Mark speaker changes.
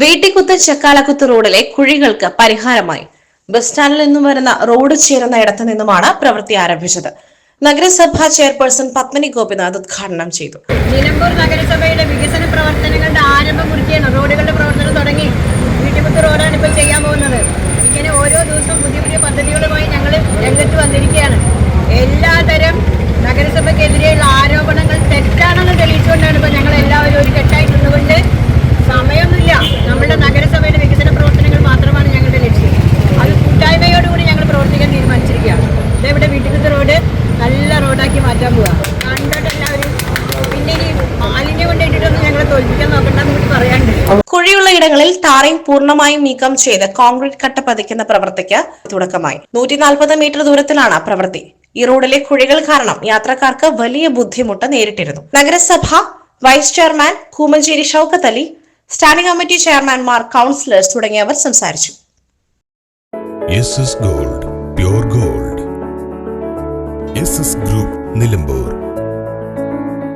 Speaker 1: വീട്ടിക്കുത്ത് ചക്കാലക്കുത്ത് റോഡിലെ കുഴികൾക്ക് പരിഹാരമായി. ബസ് സ്റ്റാൻഡിൽ നിന്നും വരുന്ന റോഡ് ചേരുന്ന ഇടത്തു നിന്നുമാണ് പ്രവൃത്തി ആരംഭിച്ചത്. നഗരസഭാ ചെയർപേഴ്സൺ പത്മിനി ഗോപിനാഥ് ഉദ്ഘാടനം ചെയ്തു.
Speaker 2: നിലമ്പൂർ നഗരസഭയുടെ വികസന പ്രവർത്തനങ്ങളുടെ ആരംഭം കുറിക്കുകയാണ്. റോഡുകളുടെ പ്രവർത്തനം തുടങ്ങി. വീട്ടിമുത്ത് റോഡാണ് ഇപ്പോൾ ചെയ്യാൻ പോകുന്നത്. ഇങ്ങനെ ഓരോ ദിവസവും പുതിയ പുതിയ പദ്ധതികളുമായി ഞങ്ങൾ രംഗത്ത് വന്നിരിക്കുകയാണ്. റോഡ് നല്ല റോഡാക്കി മാറ്റാൻ പോവാ. കണ്ടിട്ട് എല്ലാവരും പിന്നെ ഇനി മാലിന്യം കൊണ്ടിട്ടൊന്നും ഞങ്ങളെ തോൽപ്പിക്കാൻ പറയാണ്ട്
Speaker 1: കുഴിയുള്ള ഇടങ്ങളിൽ താറയും പൂർണമായും നീക്കം ചെയ്ത് കോൺക്രീറ്റ് കട്ട പതിക്കുന്ന പ്രവൃത്തിക്ക് തുടക്കമായി. നൂറ്റി നാൽപ്പത് മീറ്റർ ദൂരത്തിലാണ് പ്രവൃത്തി. ഈ റോഡിലെ കുഴികൾ കാരണം യാത്രക്കാർക്ക് വലിയ ബുദ്ധിമുട്ട് നേരിട്ടിരുന്നു. നഗരസഭ vice chairman Koomancheri Shoukath Ali standing committee ചെയർമാൻമാർ councillors തുടങ്ങിയവർ സംസാരിച്ചു.
Speaker 3: Gold gold group Nilambur.